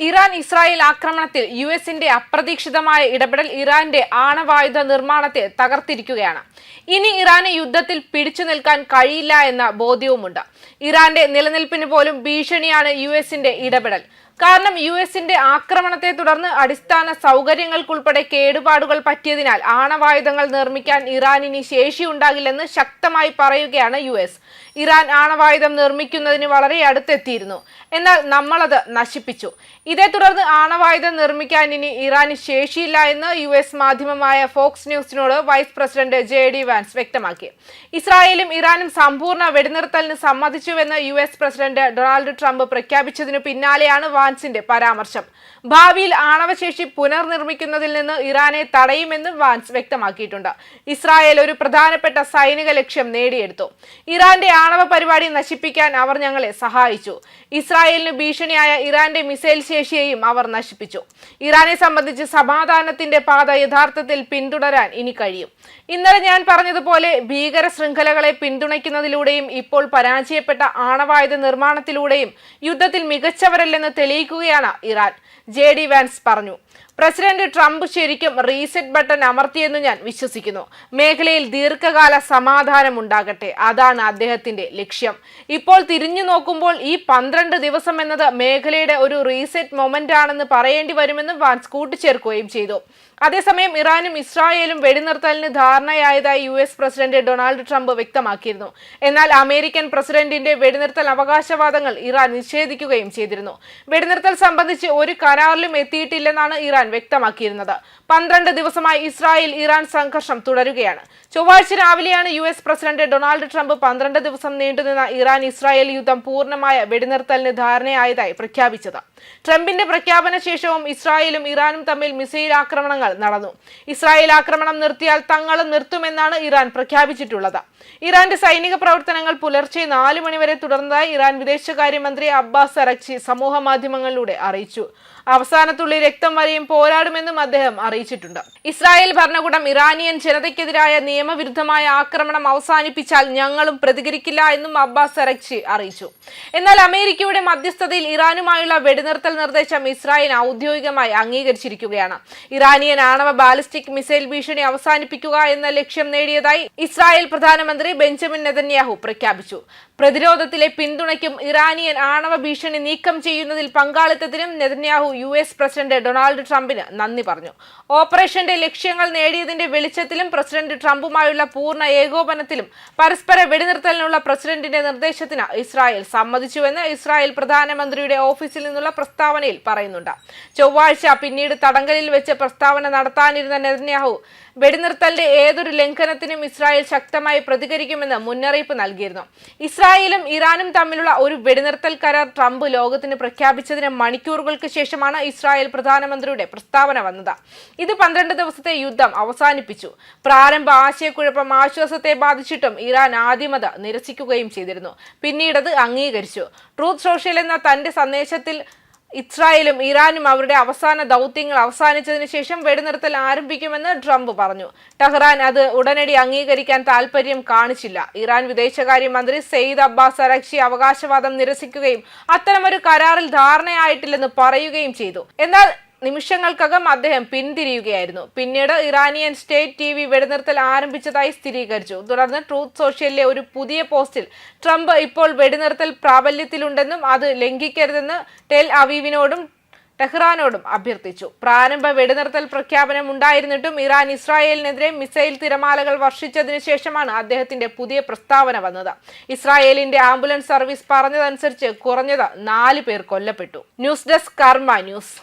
Iran Israel ആക്രമണത്തിൽ U എസിന്റെ അപ്രതീക്ഷിതമായ ഇടപെടൽ ഇറാന്റെ ആണവായുധ നിർമ്മാണത്തെ തകർത്തിരിക്കുകയാണ്. ഇനി ഇറാനെ യുദ്ധത്തിൽ പിടിച്ചു നിൽക്കാൻ കഴിയില്ല എന്ന ബോധ്യവുമുണ്ട്. ഇറാന്റെ നിലനിൽപ്പിന് പോലും ഭീഷണിയാണ് യു എസിന്റെ ഇടപെടൽ. കാരണം യു എസിന്റെ ആക്രമണത്തെ തുടർന്ന് അടിസ്ഥാന സൗകര്യങ്ങൾക്കുൾപ്പെടെ കേടുപാടുകൾ പറ്റിയതിനാൽ ആണവായുധങ്ങൾ നിർമ്മിക്കാൻ ഇറാനിനി ശേഷിയുണ്ടാകില്ലെന്ന് ശക്തമായി പറയുകയാണ് യു എസ്. ഇറാൻ ആണവായുധം നിർമ്മിക്കുന്നതിന് വളരെ അടുത്തെത്തിയിരുന്നു. എന്നാൽ നമ്മളത് നശിപ്പിച്ചു. ഇതേ തുടർന്ന് ആണവായുധം നിർമ്മിക്കാൻ ഇനി ഇറാന് ശേഷിയില്ല എന്ന് യു എസ് മാധ്യമമായ ഫോക്സ് ന്യൂസിനോട് vice president J D Vance വ്യക്തമാക്കി. ഇസ്രായേലും ഇറാനും സമ്പൂർണ വെടിനിർത്തലിന് സമ്മതിച്ചുവെന്ന് U S president Donald Trump പ്രഖ്യാപിച്ചതിനു പിന്നാലെയാണ് വാൻസിന്റെ പരാമർശം. ഭാവിയിൽ ആണവശേഷി പുനർനിർമ്മിക്കുന്നതിൽ നിന്ന് ഇറാനെ തടയുമെന്നും വാൻസ് വ്യക്തമാക്കിയിട്ടുണ്ട്. ഇസ്രായേൽ ഒരു പ്രധാനപ്പെട്ട സൈനിക ലക്ഷ്യം നേടിയെടുത്തു. ഇറാന്റെ ആണവ പരിപാടി നശിപ്പിക്കാൻ അവർ ഞങ്ങളെ സഹായിച്ചു. ഇസ്രായേലിന് ഭീഷണിയായ ഇറാന്റെ മിസൈൽ ശേഷിയെയും അവർ നശിപ്പിച്ചു. ഇറാനെ സംബന്ധിച്ച് സമാധാനത്തിന്റെ പാത യഥാർത്ഥത്തിൽ പിന്തുടരാൻ ഇനി കഴിയും. ഇന്നലെ ഞാൻ പറഞ്ഞതുപോലെ ഭീകര ശൃംഖലകളെ പിന്തുണയ്ക്കുന്നതിലൂടെയും ഇപ്പോൾ പരാജയപ്പെട്ട ആണവായുധ നിർമ്മാണത്തിലൂടെയും യുദ്ധത്തിൽ മികച്ചവരല്ലെന്ന് തെളിയിക്കുകയാണ് ഇറാൻ. ജെ ഡി വാൻസ് പറഞ്ഞു. പ്രസിഡന്റ് ട്രംപ് ശരിക്കും റീസെറ്റ് ബട്ടൺ അമർത്തിയെന്ന് ഞാൻ വിശ്വസിക്കുന്നു. മേഖലയിൽ ദീർഘകാല സമാധാനം ഉണ്ടാകട്ടെ അതാണ് അദ്ദേഹത്തിന്റെ ലക്ഷ്യം. ഇപ്പോൾ തിരിഞ്ഞു നോക്കുമ്പോൾ ഈ പന്ത്രണ്ട് ദിവസം എന്നത് മേഖലയുടെ ഒരു റീസെറ്റ് മൊമെന്റ് ആണെന്ന് പറയേണ്ടി വരുമെന്ന് വാൻസ് കൂട്ടിച്ചേർക്കുകയും ചെയ്തു. അതേസമയം ഇറാനും ഇസ്രായേലും വെടിനിർത്തലിന് ധാരണയായതായി U S president Donald Trump വ്യക്തമാക്കിയിരുന്നു. എന്നാൽ അമേരിക്കൻ പ്രസിഡന്റിന്റെ വെടിനിർത്തൽ അവകാശവാദങ്ങൾ ഇറാൻ നിഷേധിക്കുകയും ചെയ്തിരുന്നു. വെടിനിർത്തൽ സംബന്ധിച്ച് ഒരു കരാറിലും എത്തിയിട്ടില്ലെന്നാണ് ഇറാൻ വ്യക്തമാക്കിയിരുന്നത്. പന്ത്രണ്ട് ദിവസമായി ഇസ്രായേൽ ഇറാൻ സംഘർഷം തുടരുകയാണ്. ചൊവ്വാഴ്ച രാവിലെയാണ് U S president Donald Trump പന്ത്രണ്ട് ദിവസം നീണ്ടുനിന്ന ഇറാൻ ഇസ്രായേൽ യുദ്ധം പൂർണമായ വെടിനിർത്തലിന് ധാരണയായതായി പ്രഖ്യാപിച്ചത്. ട്രംപിന്റെ പ്രഖ്യാപന ശേഷവും ഇസ്രായേലും ഇറാനും തമ്മിൽ മിസൈൽ ആക്രമണങ്ങൾ നടന്നു. ഇസ്രായേൽ ആക്രമണം നിർത്തിയാൽ തങ്ങളും നിർത്തുമെന്നാണ് ഇറാൻ പ്രഖ്യാപിച്ചിട്ടുള്ളത്. ഇറാന്റെ സൈനിക പ്രവർത്തനങ്ങൾ പുലർച്ചെ നാല് മണിവരെ തുടർന്നതായി ഇറാൻ വിദേശകാര്യമന്ത്രി അബ്ബാസ് അറക്ചി സമൂഹ മാധ്യമങ്ങളിലൂടെ അറിയിച്ചു. അവസാനത്തുള്ളി രക്തം വരെയും പോരാടുമെന്നും അദ്ദേഹം അറിയിച്ചിട്ടുണ്ട്. ഇസ്രായേൽ ഭരണകൂടം ഇറാനിയൻ ജനതയ്ക്കെതിരായ നിയമവിരുദ്ധമായ ആക്രമണം അവസാനിപ്പിച്ചാൽ ഞങ്ങളും പ്രതികരിക്കില്ല എന്നും അബ്ബാസ് സെറക്ചി അറിയിച്ചു. എന്നാൽ അമേരിക്കയുടെ മധ്യസ്ഥതയിൽ ഇറാനുമായുള്ള വെടിനിർത്തൽ നിർദ്ദേശം ഇസ്രായേൽ ഔദ്യോഗികമായി അംഗീകരിച്ചിരിക്കുകയാണ്. ഇറാനിയൻ ആണവ ബാലിസ്റ്റിക് മിസൈൽ ഭീഷണി അവസാനിപ്പിക്കുക എന്ന ലക്ഷ്യം നേടിയതായി ഇസ്രായേൽ പ്രധാനമന്ത്രി ബെഞ്ചമിൻ നെതന്യാഹു പ്രഖ്യാപിച്ചു. പ്രതിരോധത്തിലെ പിന്തുണയ്ക്കും ഇറാനിയൻ ആണവ ഭീഷണി നീക്കം ചെയ്യുന്നതിൽ പങ്കാളിത്തത്തിനും നെതന്യാഹു യു പ്രസിഡന്റ് ഡൊണാൾഡ് ട്രംപിന് നന്ദി പറഞ്ഞു. ഓപ്പറേഷന്റെ ലക്ഷ്യങ്ങൾ നേടിയതിന്റെ വെളിച്ചത്തിലും പ്രസിഡന്റ് ട്രംപുമായുള്ള പൂർണ ഏകോപനത്തിലും പരസ്പര വെടിനിർത്തലിനുള്ള പ്രസിഡന്റിന്റെ നിർദ്ദേശത്തിന് ഇസ്രായേൽ സമ്മതിച്ചുവെന്ന് ഇസ്രായേൽ പ്രധാനമന്ത്രിയുടെ ഓഫീസിൽ നിന്നുള്ള പ്രസ്താവനയിൽ പറയുന്നുണ്ട്. ചൊവ്വാഴ്ച പിന്നീട് തടങ്കലിൽ വെച്ച് പ്രസ്താവന നടത്താനിരുന്ന നെതന്യാഹു വെടിനിർത്തലിന്റെ ഏതൊരു ലംഘനത്തിനും ഇസ്രായേൽ ശക്തമായി പ്രതികരിക്കുമെന്ന് മുന്നറിയിപ്പ് നൽകിയിരുന്നു. ഇസ്രായേലും ഇറാനും തമ്മിലുള്ള ഒരു വെടിനിർത്തൽ കരാർ ട്രംപ് ലോകത്തിന് പ്രഖ്യാപിച്ചതിന് മണിക്കൂറുകൾക്ക് ശേഷമാണ് ഇസ്രായേൽ പ്രധാനമന്ത്രിയുടെ പ്രസ്താവന വന്നത്. ഇത് പന്ത്രണ്ട് ദിവസത്തെ യുദ്ധം അവസാനിപ്പിച്ചു. പ്രാരംഭ ആശയക്കുഴപ്പം ആശ്വാസത്തെ ബാധിച്ചിട്ടും ഇറാൻ ആദ്യമത നിരസിക്കുകയും ചെയ്തിരുന്നു. പിന്നീടത് അംഗീകരിച്ചു. ട്രൂത്ത് സോഷ്യൽ എന്ന തന്റെ സന്ദേശത്തിൽ ഇസ്രായേലും ഇറാനും അവരുടെ അവസാന ദൗത്യങ്ങൾ അവസാനിച്ചതിന് ശേഷം വെടിനിർത്തൽ ആരംഭിക്കുമെന്ന് ട്രംപ് പറഞ്ഞു. ടെഹ്റാൻ അത് ഉടനടി അംഗീകരിക്കാൻ താൽപര്യം കാണിച്ചില്ല. ഇറാൻ വിദേശകാര്യമന്ത്രി സെയ്ദ് അബ്ബാസ് അരക്ഷി അവകാശവാദം നിരസിക്കുകയും അത്തരമൊരു കരാറിൽ ധാരണയായിട്ടില്ലെന്ന് പറയുകയും ചെയ്തു. എന്നാൽ നിമിഷങ്ങൾക്കകം അദ്ദേഹം പിന്തിരിയുകയായിരുന്നു. പിന്നീട് ഇറാനിയൻ സ്റ്റേറ്റ് ടി വി വെടിനിർത്തൽ ആരംഭിച്ചതായി സ്ഥിരീകരിച്ചു. തുടർന്ന് ട്രൂത്ത് സോഷ്യലിലെ ഒരു പുതിയ പോസ്റ്റിൽ ട്രംപ് ഇപ്പോൾ വെടിനിർത്തൽ പ്രാബല്യത്തിലുണ്ടെന്നും അത് ലംഘിക്കരുതെന്ന് ടെൽ അവീവിനോടും ടെഹ്റാനോടും അഭ്യർത്ഥിച്ചു. പ്രാരംഭ വെടിനിർത്തൽ പ്രഖ്യാപനം ഉണ്ടായിരുന്നിട്ടും ഇറാൻ ഇസ്രായേലിനെതിരെ മിസൈൽ തിരമാലകൾ വർഷിച്ചതിനു ശേഷമാണ് അദ്ദേഹത്തിന്റെ പുതിയ പ്രസ്താവന വന്നത്. ഇസ്രായേലിന്റെ ആംബുലൻസ് സർവീസ് പറഞ്ഞതനുസരിച്ച് കുറഞ്ഞത് നാല് പേർ കൊല്ലപ്പെട്ടു. News desk Karma news.